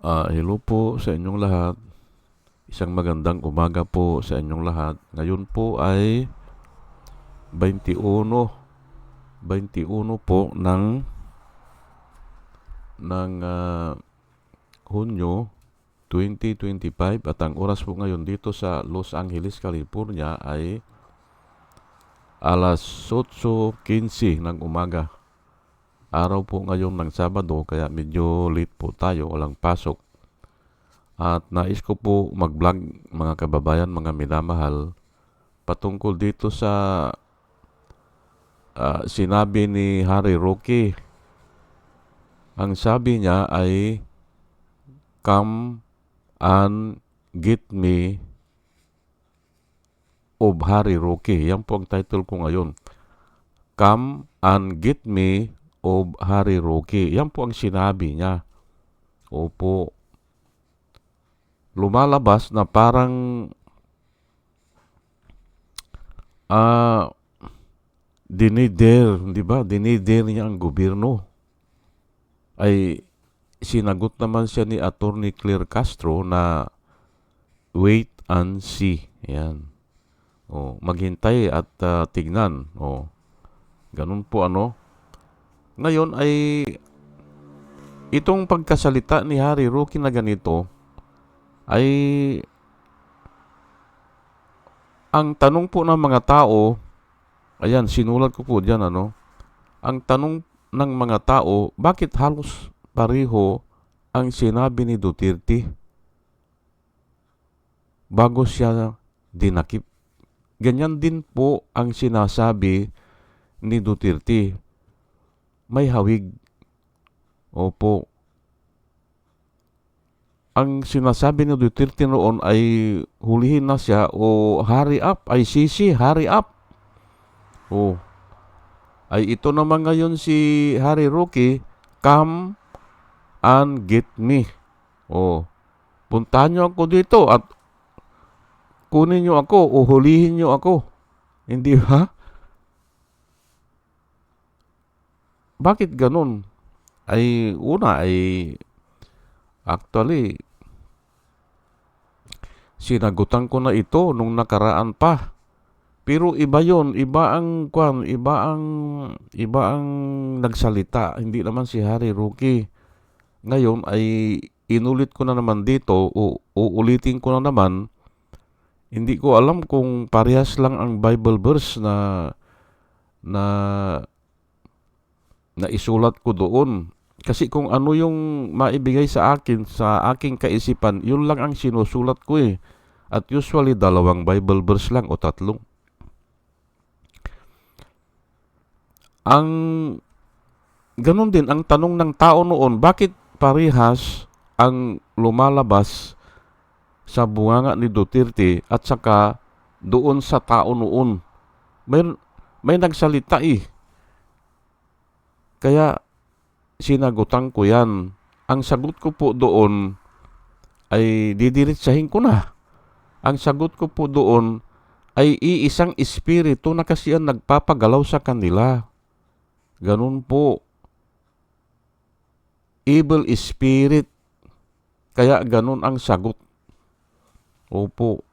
Ah, hello po sa inyong lahat. Isang magandang umaga po sa inyong lahat. Ngayon po ay 21 21 po ng ng ah, Hunyo 2025 at ang oras po ngayon dito sa Los Angeles, California ay alas 8.15 ng umaga. Araw po ngayon ng Sabado kaya medyo late po tayo, walang pasok. At nais ko po mag-vlog mga kababayan, mga minamahal patungkol dito sa ah, sinabi ni Harry Roque. Ang sabi niya ay Come and get me of Harry Roque. Yan po ang title ko ngayon. Come and get me of Harry Roque. Yan po ang sinabi niya. Opo. Lumalabas na parang ah dinider, di ba? Dinider niya ang gobyerno. Ay sinagot naman siya ni Attorney Claire Castro na wait and see. Yan. O, maghintay at ah, tignan. O, ganun po ano. Ngayon ay itong pagkasalita ni Harry Roque na ganito ay ang tanong po ng mga tao, ayan, sinulat ko po dyan, ano, ang tanong ng mga tao, bakit halos pareho ang sinabi ni Duterte bago siya dinakip? Ganyan din po ang sinasabi ni Duterte. May hawig. Opo. Ang sinasabi ni Duterte noon ay hulihin na siya o hurry up, sisi, hurry up. Oh. Ay ito naman ngayon si Harry Roque, come and get me. Oh. Puntahan niyo ako dito at kunin niyo ako o hulihin niyo ako. Hindi ba? Bakit ganun? Ay una ay actually sinagutan ko na ito nung nakaraan pa. Pero iba 'yon, iba ang kwan, iba ang iba ang nagsalita, hindi naman si Harry Roque. Ngayon ay inulit ko na naman dito, o uulitin ko na naman. Hindi ko alam kung parehas lang ang Bible verse na na na isulat ko doon. Kasi kung ano yung maibigay sa akin, sa aking kaisipan, yun lang ang sinusulat ko eh. At usually, dalawang Bible verse lang o tatlong. Ang ganun din ang tanong ng tao noon, bakit parehas ang lumalabas sa bunganga ni Duterte at saka doon sa tao noon? May, may nagsalita eh. Kaya sinagutan ko yan. Ang sagot ko po doon ay didiritsahin ko na. Ang sagot ko po doon ay iisang espiritu na kasi ang nagpapagalaw sa kanila. Ganun po. Evil spirit. Kaya ganun ang sagot. Opo.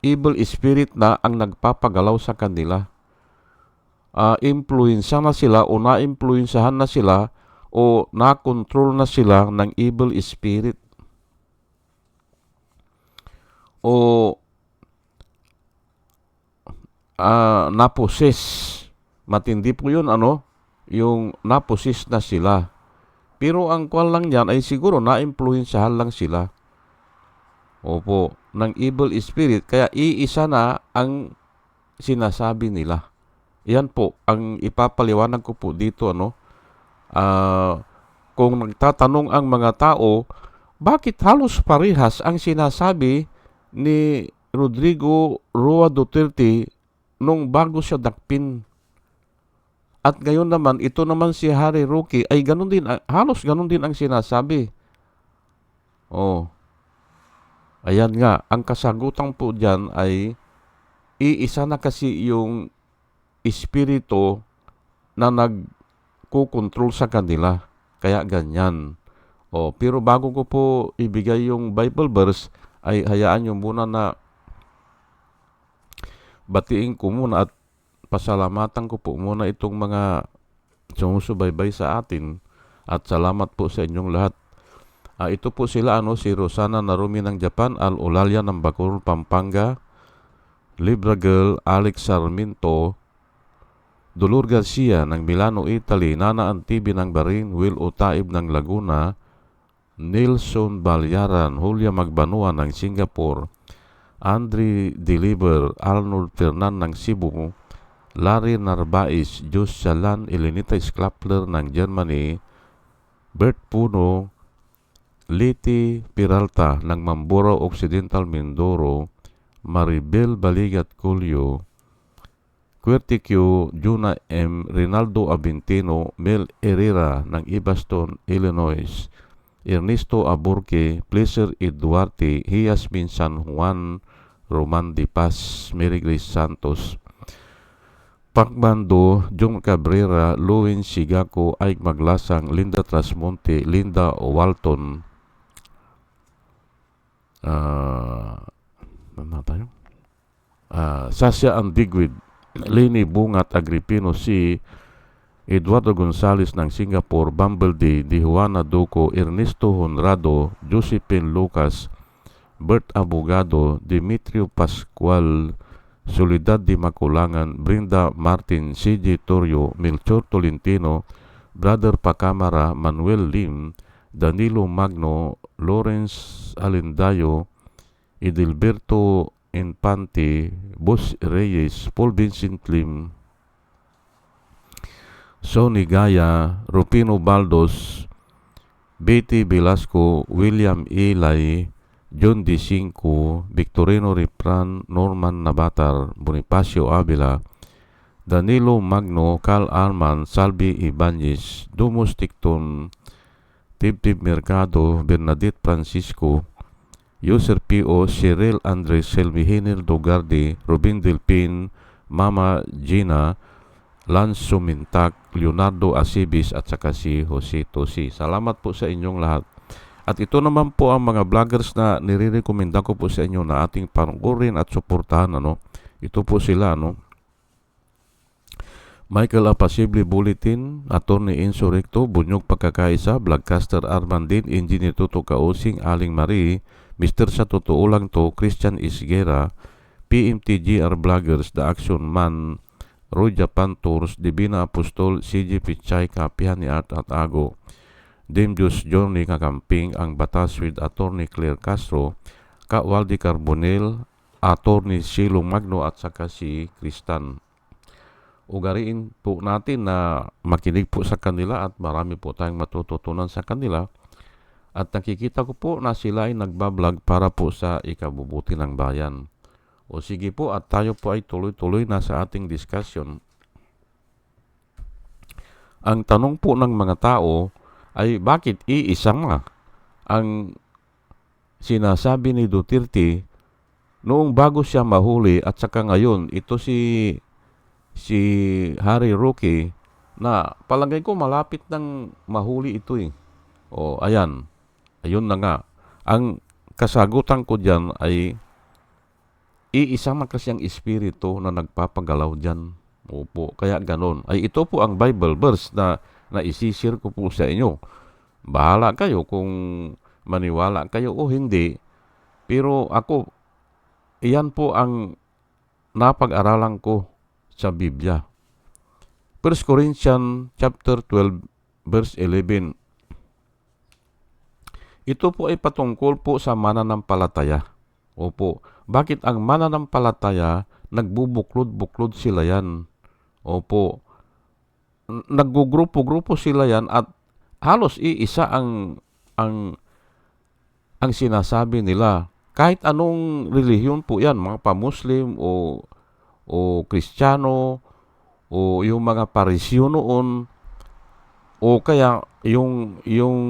Evil spirit na ang nagpapagalaw sa kanila. Uh, influensya na sila o na-influensyahan na sila o na-control na sila ng evil spirit. O uh, naposes. Matindi po yun, ano? Yung naposes na sila. Pero ang kwan lang yan ay siguro na-influensyahan lang sila. Opo, ng evil spirit. Kaya iisa na ang sinasabi nila. Yan po, ang ipapaliwanag ko po dito, ano? Uh, kung nagtatanong ang mga tao, bakit halos parehas ang sinasabi ni Rodrigo Roa Duterte nung bago siya dakpin. At ngayon naman, ito naman si Harry Roque ay ganun din, halos ganun din ang sinasabi. Oh. Ayan nga, ang kasagutan po dyan ay iisa na kasi yung espiritu na nagkukontrol sa kanila. Kaya ganyan. O, pero bago ko po ibigay yung Bible verse, ay hayaan nyo muna na batiin ko muna at pasalamatan ko po muna itong mga sumusubaybay sa atin at salamat po sa inyong lahat. Ah, ito po sila ano si Rosana Narumi ng Japan, Al Olalia ng Bacoor, Pampanga, Libra Girl, Alex Sarmiento, Dolor Garcia ng Milano, Italy, Nana Antibi ng Barin, Will Utaib ng Laguna, Nelson Balyaran, Julia Magbanua ng Singapore, Andre Deliver, Arnold Fernan ng Cebu, Larry Narbais, Jus Salan, Elenita Sklapler ng Germany, Bert Puno, Liti Peralta ng Mamboro Occidental Mindoro, Maribel Baligat Culio, Querticio, Juna M. Rinaldo Abintino, Mel Herrera ng Ibaston, Illinois, Ernesto Aburque, Pleasure E. Duarte, Hiasmin San Juan, Roman Di Paz, Mary Grace Santos, Pacbando, Jong Cabrera, Luwin Sigako, Aik Maglasang, Linda Trasmonte, Linda Walton, ah, ano tayo? Ah, Sasha Andigwid, Lini Bungat Agripino si Eduardo Gonzales ng Singapore, Bumblebee, Di Juana Duco, Ernesto Honrado, Josephine Lucas, Bert Abogado, Dimitrio Pascual, Soledad Di Maculangan, Brinda Martin, CJ Torrio, Melchor Tolentino, Brother Pacamara, Manuel Lim, Danilo Magno, Lawrence Alendayo, Edilberto Infante, Bos Reyes, Paul Vincent Lim, Sonny Gaya, Rupino Baldos, Betty Velasco, William Ilay, John D. Cinco, Victorino Ripran, Norman Nabatar, Bonifacio Avila, Danilo Magno, Carl Arman, Salvi Ibanez, Dumus Ticton, Tibtib Mercado, Bernadette Francisco, User P.O. Cyril Andres, Selmihinil Dogardi, Robin Delpin, Mama Gina, Lance Sumintak, Leonardo Asibis at saka si Jose Tosi. Salamat po sa inyong lahat. At ito naman po ang mga vloggers na nire-recommenda ko po sa inyo na ating pangurin at suportahan. Ano? Ito po sila. Ano? Michael Apasible Bulletin, Attorney Insurrecto, Bunyog Pagkakaisa, Vlogcaster Armandin, Engineer Tuto Kausing, Aling Marie, Mr. Sa Totoo Lang To, Christian Isguera, PMTGR Vloggers, The Action Man, Roy Japan Tours, Divina Apostol, CJ Pichay, Kapihan ni Art at Ago, Diyos Johnny Kakamping, Ang Batas with Attorney Claire Castro, Ka Waldi Carbonel, Attorney Silo Magno at saka si Kristan ugariin po natin na makinig po sa kanila at marami po tayong matututunan sa kanila. At nakikita ko po na sila ay nagbablog para po sa ikabubuti ng bayan. O sige po at tayo po ay tuloy-tuloy na sa ating discussion. Ang tanong po ng mga tao ay bakit iisa nga ang sinasabi ni Duterte noong bago siya mahuli at saka ngayon ito si si Harry Roque na palagay ko malapit ng mahuli ito eh. O ayan, ayun na nga. Ang kasagutan ko dyan ay iisa man kasi ang espiritu na nagpapagalaw dyan. Opo, kaya ganon. Ay ito po ang Bible verse na naisishare ko po sa inyo. Bahala kayo kung maniwala kayo o hindi. Pero ako, iyan po ang napag-aralan ko sa Biblia. 1 Corinthians chapter 12 verse 11. Ito po ay patungkol po sa mananampalataya. Opo, bakit ang mananampalataya nagbubuklod-buklod sila yan? Opo, naggugrupo-grupo sila yan at halos iisa ang ang ang sinasabi nila. Kahit anong relihiyon po yan, mga pa-Muslim o o Kristiyano o yung mga parisyo noon o kaya yung yung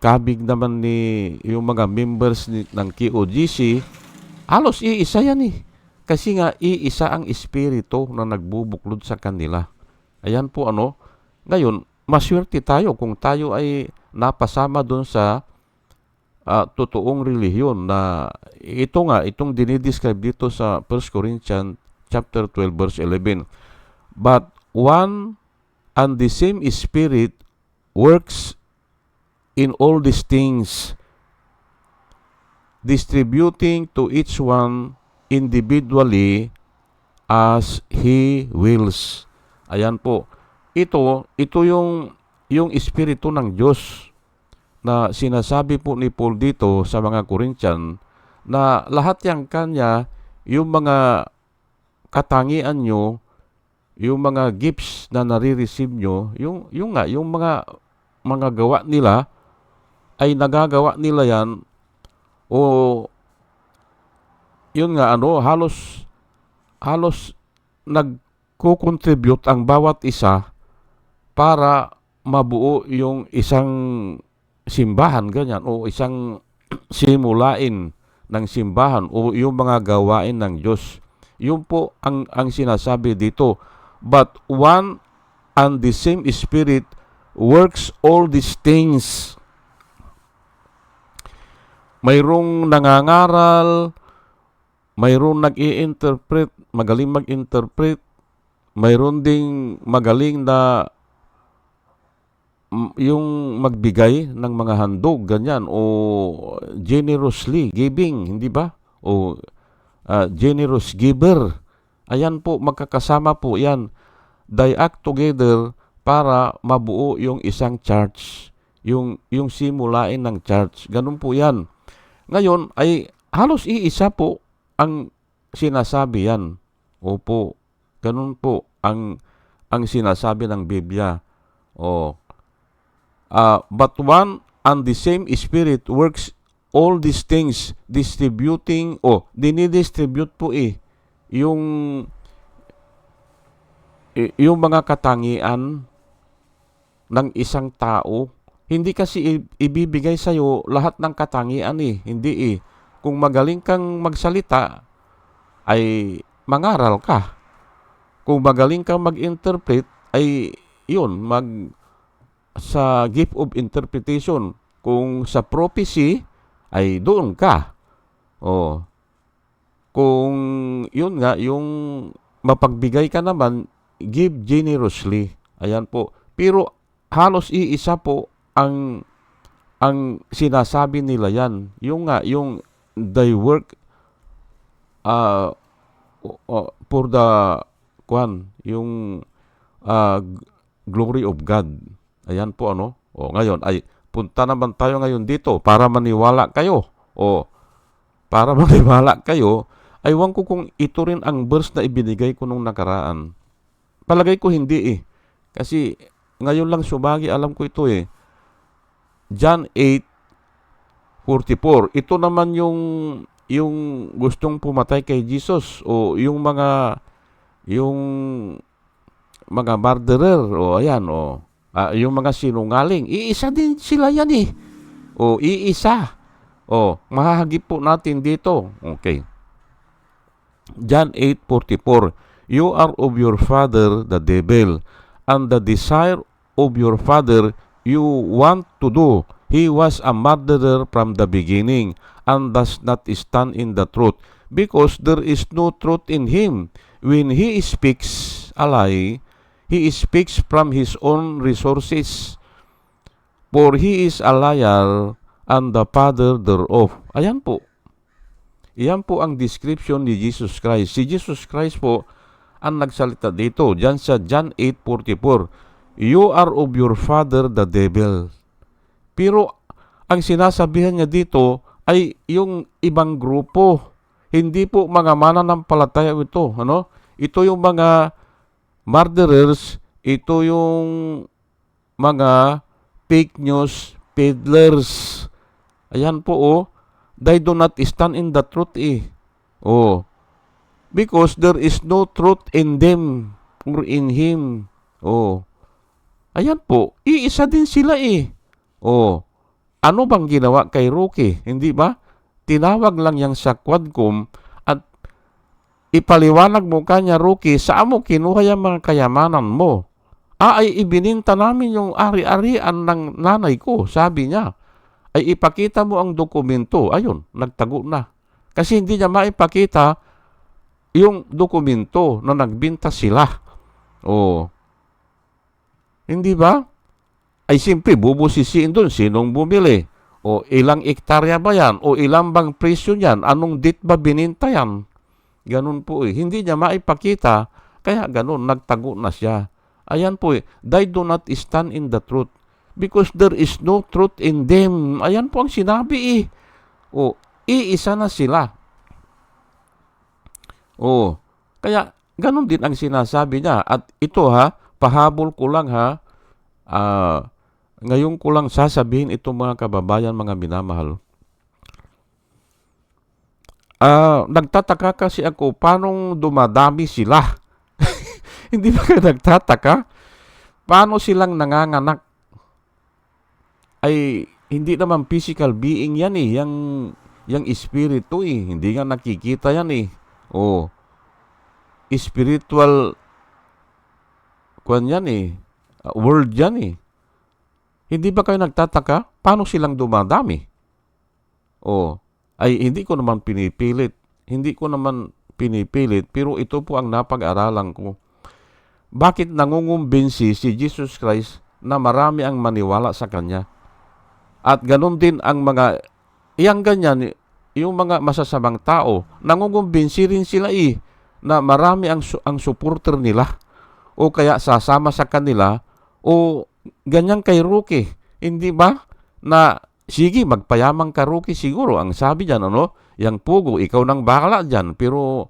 kabig naman ni yung mga members ni, ng KOGC halos iisa yan eh. Kasi nga iisa ang espiritu na nagbubuklod sa kanila. Ayan po ano? Ngayon maswerte tayo kung tayo ay napasama doon sa ah, totoong relihiyon na ito nga, itong dinidescribe dito sa 1 Corinthians chapter 12 verse 11. But one and the same Spirit works in all these things, distributing to each one individually as He wills. Ayan po. Ito, ito yung, yung Espiritu ng Diyos na sinasabi po ni Paul dito sa mga Corinthian na lahat yang kanya, yung mga katangian nyo, yung mga gifts na nare-receive nyo, yung, yung nga, yung mga mga gawa nila, ay nagagawa nila yan o yun nga ano halos halos nagko-contribute ang bawat isa para mabuo yung isang simbahan ganyan o isang simulain ng simbahan o yung mga gawain ng Diyos. Yun po ang ang sinasabi dito. But one and the same spirit works all these things mayroong nangangaral, mayroong nag-i-interpret, magaling mag-interpret, mayroon ding magaling na mm, yung magbigay ng mga handog, ganyan, o generously giving, hindi ba? O ah, generous giver. Ayan po, magkakasama po yan. They act together para mabuo yung isang church. Yung, yung simulain ng church. Ganun po yan. Ngayon ay halos iisa po ang sinasabi yan. Opo, ganun po ang ang sinasabi ng Biblia. Oh. Ah, but one and the same Spirit works all these things distributing oh dinidistribute po eh yung yung mga katangian ng isang tao hindi kasi ibibigay sa iyo lahat ng katangian eh. Hindi eh. Kung magaling kang magsalita, ay mangaral ka. Kung magaling kang mag-interpret, ay yun, mag sa gift of interpretation. Kung sa prophecy, ay doon ka. Oh. Kung yun nga, yung mapagbigay ka naman, give generously. Ayan po. Pero halos iisa po ang ang sinasabi nila yan yung nga yung they work uh, for the kwan yung uh, glory of God ayan po ano o ngayon ay punta naman tayo ngayon dito para maniwala kayo o para maniwala kayo ay wang ko kung ito rin ang verse na ibinigay ko nung nakaraan palagay ko hindi eh kasi ngayon lang sumagi alam ko ito eh John 8:44. Ito naman yung yung gustong pumatay kay Jesus o yung mga yung mga murderer o ayan o ah, yung mga sinungaling. Iisa din sila yan eh. O iisa. O mahahagip po natin dito. Okay. John 8:44. You are of your father the devil and the desire of your father you want to do. He was a murderer from the beginning and does not stand in the truth because there is no truth in him. When he speaks a lie, he speaks from his own resources. For he is a liar and the father thereof. Ayan po. Iyan po ang description ni Jesus Christ. Si Jesus Christ po ang nagsalita dito. Diyan sa John 8.44 you are of your father the devil. Pero ang sinasabihan niya dito ay yung ibang grupo. Hindi po mga mananampalataya ito. Ano? Ito yung mga murderers, ito yung mga fake news peddlers. Ayan po oh. They do not stand in the truth eh. Oh. Because there is no truth in them or in him. Oh. Ayan po, iisa din sila eh. Oh, ano bang ginawa kay Rookie? Hindi ba? Tinawag lang yang sa Quadcom at ipaliwanag mo kanya, Rookie, saan mo kinuha yung mga kayamanan mo? Ah, ay ibininta namin yung ari-arian ng nanay ko, sabi niya. Ay ipakita mo ang dokumento. Ayun, nagtago na. Kasi hindi niya maipakita yung dokumento na nagbinta sila. Oh. Hindi ba? Ay simple, bubusisiin doon sinong bumili. O ilang ektarya ba yan? O ilang bang presyo niyan? Anong date ba bininta yan? Ganun po eh. Hindi niya maipakita. Kaya ganun, nagtago na siya. Ayan po eh. They do not stand in the truth. Because there is no truth in them. Ayan po ang sinabi eh. O, iisa na sila. O, kaya ganun din ang sinasabi niya. At ito ha, pahabol ko lang ha. Ah, ngayon ko lang sasabihin itong mga kababayan, mga minamahal. Ah, nagtataka kasi ako paano dumadami sila. Hindi ba kayo nagtataka? Paano silang nanganganak? Ay hindi naman physical being yan eh, yang yang espiritu eh, hindi nga nakikita yan eh. Oh. Spiritual kwan yan eh. uh, Word yan eh. Hindi ba kayo nagtataka? Paano silang dumadami? Oh, ay hindi ko naman pinipilit. Hindi ko naman pinipilit, pero ito po ang napag-aralan ko. Bakit nangungumbinsi si Jesus Christ na marami ang maniwala sa Kanya? At ganun din ang mga, iyang ganyan, yung mga masasamang tao, nangungumbinsi rin sila eh, na marami ang, ang supporter nila. O kaya sasama sa kanila, o ganyan kay Rookie. Hindi ba? Na, sige, magpayamang ka Rookie siguro. Ang sabi dyan, ano, yang pugo, ikaw nang bakla dyan. Pero,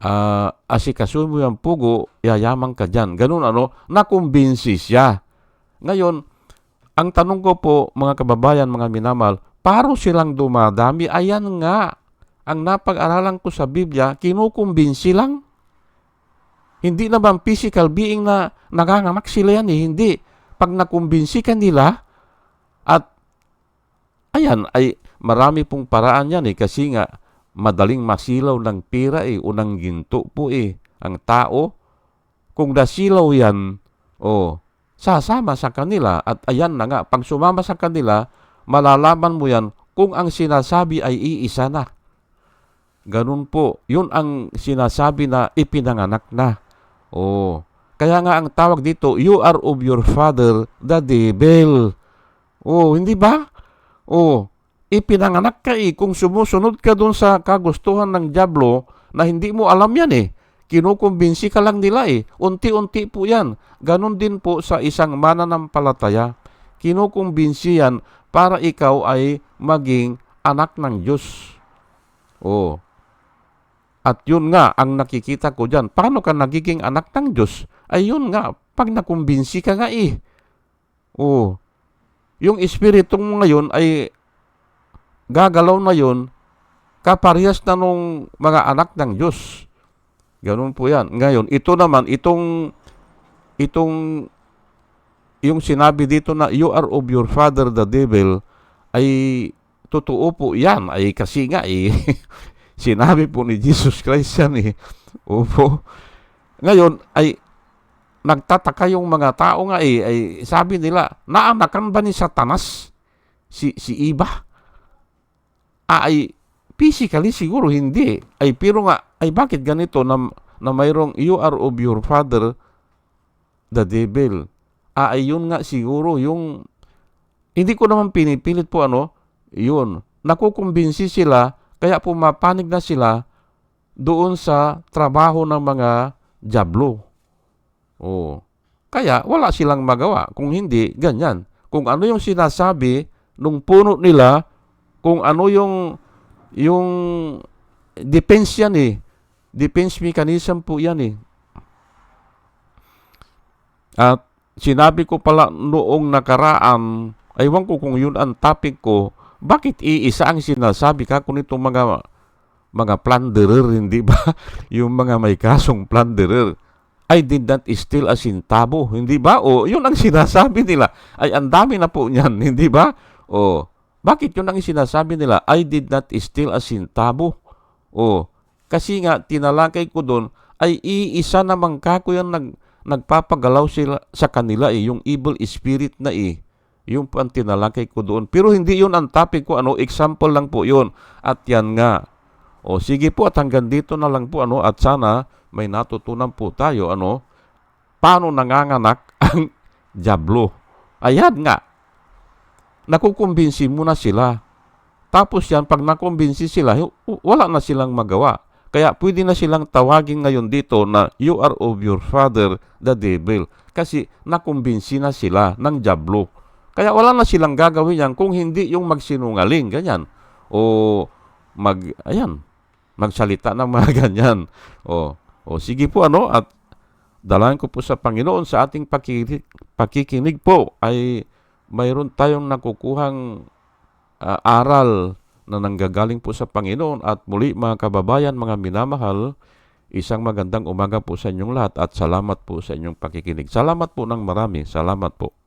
ah, asikasuhin mo yung pugo, yayamang ka dyan. Ganun, ano, nakumbinsi siya. Ngayon, ang tanong ko po, mga kababayan, mga minamal, paro silang dumadami? Ayan nga, ang napag-aralan ko sa Biblia, kinukumbinsi lang. Hindi naman physical being na nangangamak sila yan eh. Hindi. Pag nakumbinsi ka nila, at ayan, ay marami pong paraan yan eh. Kasi nga, madaling masilaw ng pira eh, o ng ginto po eh. Ang tao, kung nasilaw yan, oh, sasama sa kanila. At ayan na nga, pag sumama sa kanila, malalaman mo yan kung ang sinasabi ay iisa na. Ganun po. Yun ang sinasabi na ipinanganak na. Oh. Kaya nga ang tawag dito, you are of your father, the devil. Oh, hindi ba? Oh, ipinanganak ka eh. Kung sumusunod ka dun sa kagustuhan ng Diablo, na hindi mo alam yan eh. Kinukumbinsi ka lang nila eh. Unti-unti po yan. Ganon din po sa isang mananampalataya. Kinukumbinsi yan para ikaw ay maging anak ng Diyos. Oh. At yun nga ang nakikita ko dyan. Paano ka nagiging anak ng Diyos? Ay yun nga, pag nakumbinsi ka nga eh. Oh. Yung espiritu mo ngayon ay gagalaw na yun kaparehas na nung mga anak ng Diyos. Ganun po yan. Ngayon, ito naman, itong itong yung sinabi dito na you are of your father the devil ay totoo po yan. Ay kasi nga eh sinabi po ni Jesus Christ yan eh. Opo. Ngayon ay nagtataka yung mga tao nga eh. Ay sabi nila naanakan ba ni Satanas si si Iba? Ah, ay physically siguro hindi. Ay pero nga ay bakit ganito na na mayroong you are of your father the devil? Ah, ay yun nga siguro yung hindi ko naman pinipilit po ano yun. Nakukumbinsi sila kaya pumapanig na sila doon sa trabaho ng mga jablo. Oh kaya wala silang magawa kung hindi ganyan. Kung ano yung sinasabi nung puno nila kung ano yung yung defense yan eh defense mechanism po yan eh at sinabi ko pala noong nakaraan, aywan ko kung yun ang topic ko, bakit iisa ang sinasabi ka kung itong mga mga plunderer, hindi ba? yung mga may kasong plunderer. I did not steal a centavo, hindi ba? O, yun ang sinasabi nila. Ay, ang dami na po niyan, hindi ba? O, bakit yun ang sinasabi nila? I did not steal a centavo. O, kasi nga, tinalakay ko doon, ay iisa namang kako yan nag, nagpapagalaw sila sa kanila eh, yung evil spirit na eh. Yung ang tinalakay ko doon. Pero hindi yun ang topic ko, ano, example lang po yun. At yan nga. O sige po at hanggang dito na lang po, ano, at sana may natutunan po tayo, ano, paano nanganganak ang Diablo. Ayan nga. Nakukumbinsi mo na sila. Tapos yan, pag nakumbinsi sila, wala na silang magawa. Kaya pwede na silang tawagin ngayon dito na you are of your father, the devil. Kasi nakumbinsi na sila ng Diablo. Kaya wala na silang gagawin yan kung hindi yung magsinungaling, ganyan. O mag, ayan, magsalita ng mga ganyan. O, o sige po ano, at Dalangin ko po sa Panginoon sa ating pakikinig, pakikinig po ay mayroon tayong nakukuhang ah, aral na nanggagaling po sa Panginoon at muli mga kababayan, mga minamahal, isang magandang umaga po sa inyong lahat at salamat po sa inyong pakikinig. Salamat po ng marami. Salamat po.